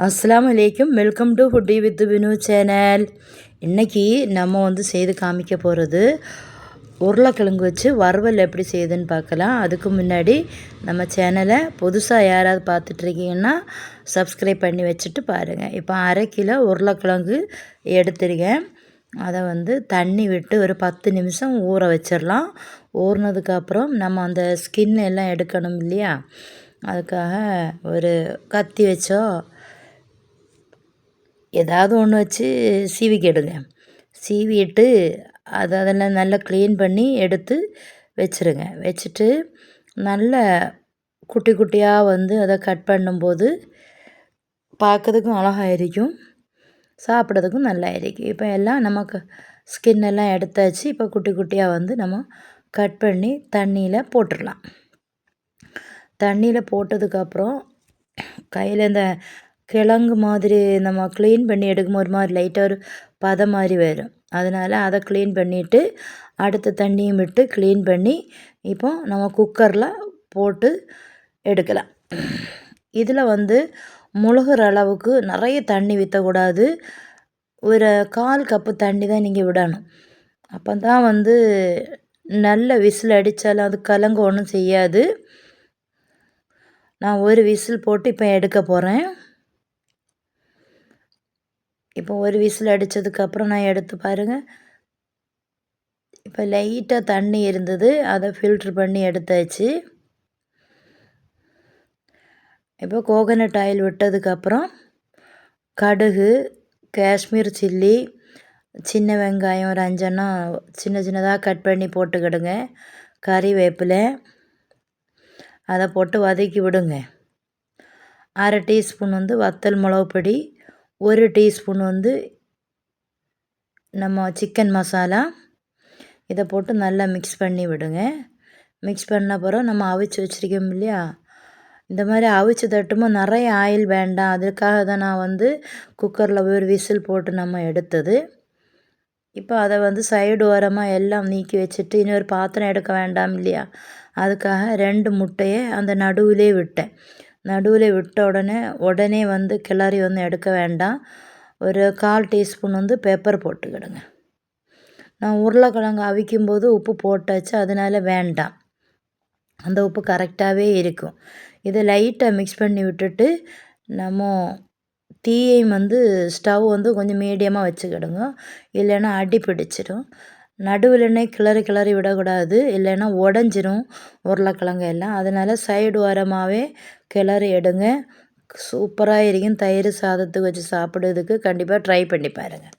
அஸ்லாம் அலைக்கும். Welcome to foodie with Vinu channel. இன்றைக்கி நம்ம வந்து செய்து காமிக்க போகிறது உருளைக்கிழங்கு வச்சு வறுவல் எப்படி செய்யுதுன்னு பார்க்கலாம். அதுக்கு முன்னாடி நம்ம சேனலை புதுசாக யாராவது பார்த்துட்ருக்கீங்கன்னா சப்ஸ்கிரைப் பண்ணி வச்சுட்டு பாருங்கள் இப்போ அரை கிலோ உருளைக்கிழங்கு எடுத்துருக்கேன். அதை வந்து தண்ணி விட்டு ஒரு பத்து நிமிஷம் ஊற வச்சிடலாம். ஊறினதுக்கப்புறம் நம்ம அந்த ஸ்கின் எல்லாம் எடுக்கணும் இல்லையா? அதுக்காக ஒரு கத்தி வச்சோ ஏதாவது ஒன்று வச்சு சீவிக்கிடுங்க சீவிட்டு அதை அதெல்லாம் நல்லா க்ளீன் பண்ணி எடுத்து வச்சுருங்க. வச்சுட்டு நல்ல குட்டி குட்டியாக வந்து அதை கட் பண்ணும்போது பார்க்கறதுக்கும் அழகாக இருக்கும் சாப்பிட்றதுக்கும் நல்லா இருக்கும் இப்போ எல்லாம் நமக்கு ஸ்கின் எல்லாம் எடுத்தாச்சு. இப்போ குட்டி குட்டியாக வந்து நம்ம கட் பண்ணி தண்ணியில் போட்டுடலாம் தண்ணியில் போட்டதுக்கப்புறம் கையில் இந்த கிழங்கு மாதிரி நம்ம க்ளீன் பண்ணி எடுக்கும் ஒரு மாதிரி லைட்டாக ஒரு பதம் மாதிரி வரும். அதனால் அதை க்ளீன் பண்ணிவிட்டு அடுத்த தண்ணியும் விட்டு க்ளீன் பண்ணி இப்போ நம்ம குக்கரில் போட்டு எடுக்கலாம். இதில் வந்து முழுகிற அளவுக்கு நிறைய தண்ணி விற்றக்கூடாது ஒரு கால் கப்பு தண்ணி தான் நீங்கள் விடணும். அப்போ தான் வந்து நல்ல விசில் அடித்தாலும் அது கலங்க ஒன்றும் செய்யாது. நான் ஒரு விசில் போட்டு இப்போ எடுக்க போகிறேன் இப்போ ஒரு விசில் அடித்ததுக்கப்புறம் நான் எடுத்து பாருங்கள் இப்போ லைட்டாக தண்ணி இருந்தது. அதை ஃபில்ட்ரு பண்ணி எடுத்தாச்சு. இப்போ கோகனட் ஆயில் விட்டதுக்கப்புறம் கடுகு காஷ்மீர் சில்லி சின்ன வெங்காயம் ஒரு அஞ்சன்னா சின்ன சின்னதாக கட் பண்ணி போட்டுக்கிடுங்க. கறிவேப்பிலை அதை போட்டு வதக்கி விடுங்க. அரை டீஸ்பூன் வந்து வத்தல் மிளகு பொடி ஒரு டீஸ்பூன் வந்து நம்ம சிக்கன் மசாலா இதை போட்டு நல்லா மிக்ஸ் பண்ணி விடுங்க. மிக்ஸ் பண்ண பிறகு நம்ம அவிச்சு வச்சுருக்கோம் இல்லையா? இந்த மாதிரி அவிச்சு தட்டுமோ நிறைய ஆயில் வேண்டாம். அதுக்காக தான் நான் வந்து குக்கரில் ஒரு விசில் போட்டு நம்ம எடுத்தது. இப்போ அதை வந்து சைடு ஓரமாக எல்லாம் நீக்கி வச்சுட்டு இன்னொரு பாத்திரம் எடுக்க வேண்டாம் இல்லையா? அதுக்காக ரெண்டு முட்டையை அந்த நடுவிலே விட்டேன். நடுவில் விட்ட உடனே உடனே வந்து கிளறி வந்து எடுக்க வேண்டாம். ஒரு கால் டீஸ்பூன் வந்து பெப்பர் போட்டுக்கிடுங்க. நான் உருளைக்கிழங்கு அவிக்கும்போது உப்பு போட்டாச்சு அதனால் வேண்டாம். அந்த உப்பு கரெக்டாகவே இருக்கும். இதை லைட்டாக மிக்ஸ் பண்ணி விட்டுட்டு நம்ம தீயையும் வந்து ஸ்டவ் வந்து கொஞ்சம் மீடியமாக வச்சுக்கிடுங்க. இல்லைன்னா அடி பிடிச்சிடும் நடுவில்னே கிளறி கிளறி விடக்கூடாது. இல்லைன்னா உடஞ்சிரும் உருளைக்கிழங்கு எல்லாம். அதனால் சைடு ஓரமாகவே கிளறி எடுங்க. சூப்பராக இருக்கும் தயிர் சாதத்துக்கு வச்சு சாப்பிடுறதுக்கு கண்டிப்பாக ட்ரை பண்ணி பாருங்கள்